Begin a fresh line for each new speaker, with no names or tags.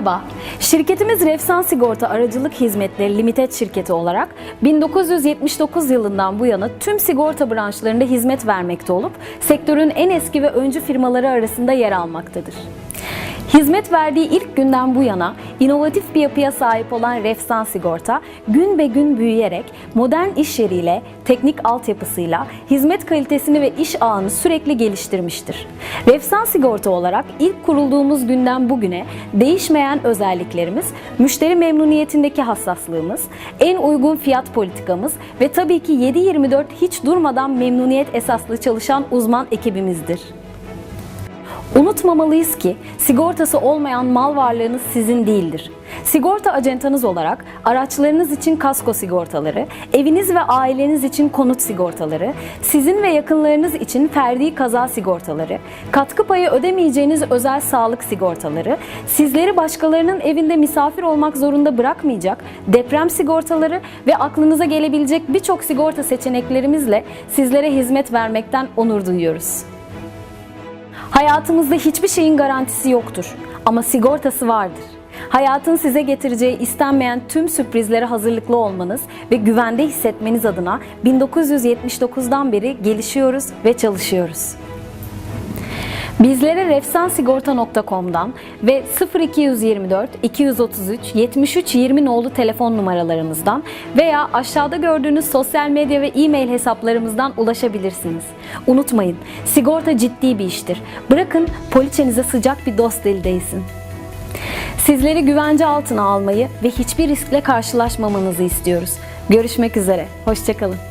Merhaba. Şirketimiz Refsan Sigorta Aracılık Hizmetleri Limited şirketi olarak 1979 yılından bu yana tüm sigorta branşlarında hizmet vermekte olup sektörün en eski ve öncü firmaları arasında yer almaktadır. Hizmet verdiği ilk günden bu yana inovatif bir yapıya sahip olan Refsan Sigorta, gün be gün büyüyerek modern iş yeriyle, teknik altyapısıyla hizmet kalitesini ve iş ağını sürekli geliştirmiştir. Refsan Sigorta olarak ilk kurulduğumuz günden bugüne değişmeyen özelliklerimiz, müşteri memnuniyetindeki hassaslığımız, en uygun fiyat politikamız ve tabii ki 7-24 hiç durmadan memnuniyet esaslı çalışan uzman ekibimizdir. Unutmamalıyız ki sigortası olmayan mal varlığınız sizin değildir. Sigorta acentanız olarak araçlarınız için kasko sigortaları, eviniz ve aileniz için konut sigortaları, sizin ve yakınlarınız için ferdi kaza sigortaları, katkı payı ödemeyeceğiniz özel sağlık sigortaları, sizleri başkalarının evinde misafir olmak zorunda bırakmayacak deprem sigortaları ve aklınıza gelebilecek birçok sigorta seçeneklerimizle sizlere hizmet vermekten onur duyuyoruz. Hayatımızda hiçbir şeyin garantisi yoktur ama sigortası vardır. Hayatın size getireceği istenmeyen tüm sürprizlere hazırlıklı olmanız ve güvende hissetmeniz adına 1979'dan beri gelişiyoruz ve çalışıyoruz. Bizlere refsansigorta.com'dan ve 0224 233 73 20 nolu telefon numaralarımızdan veya aşağıda gördüğünüz sosyal medya ve e-mail hesaplarımızdan ulaşabilirsiniz. Unutmayın, sigorta ciddi bir iştir. Bırakın poliçenize sıcak bir dost eli değsin. Sizleri güvence altına almayı ve hiçbir riskle karşılaşmamanızı istiyoruz. Görüşmek üzere, hoşçakalın.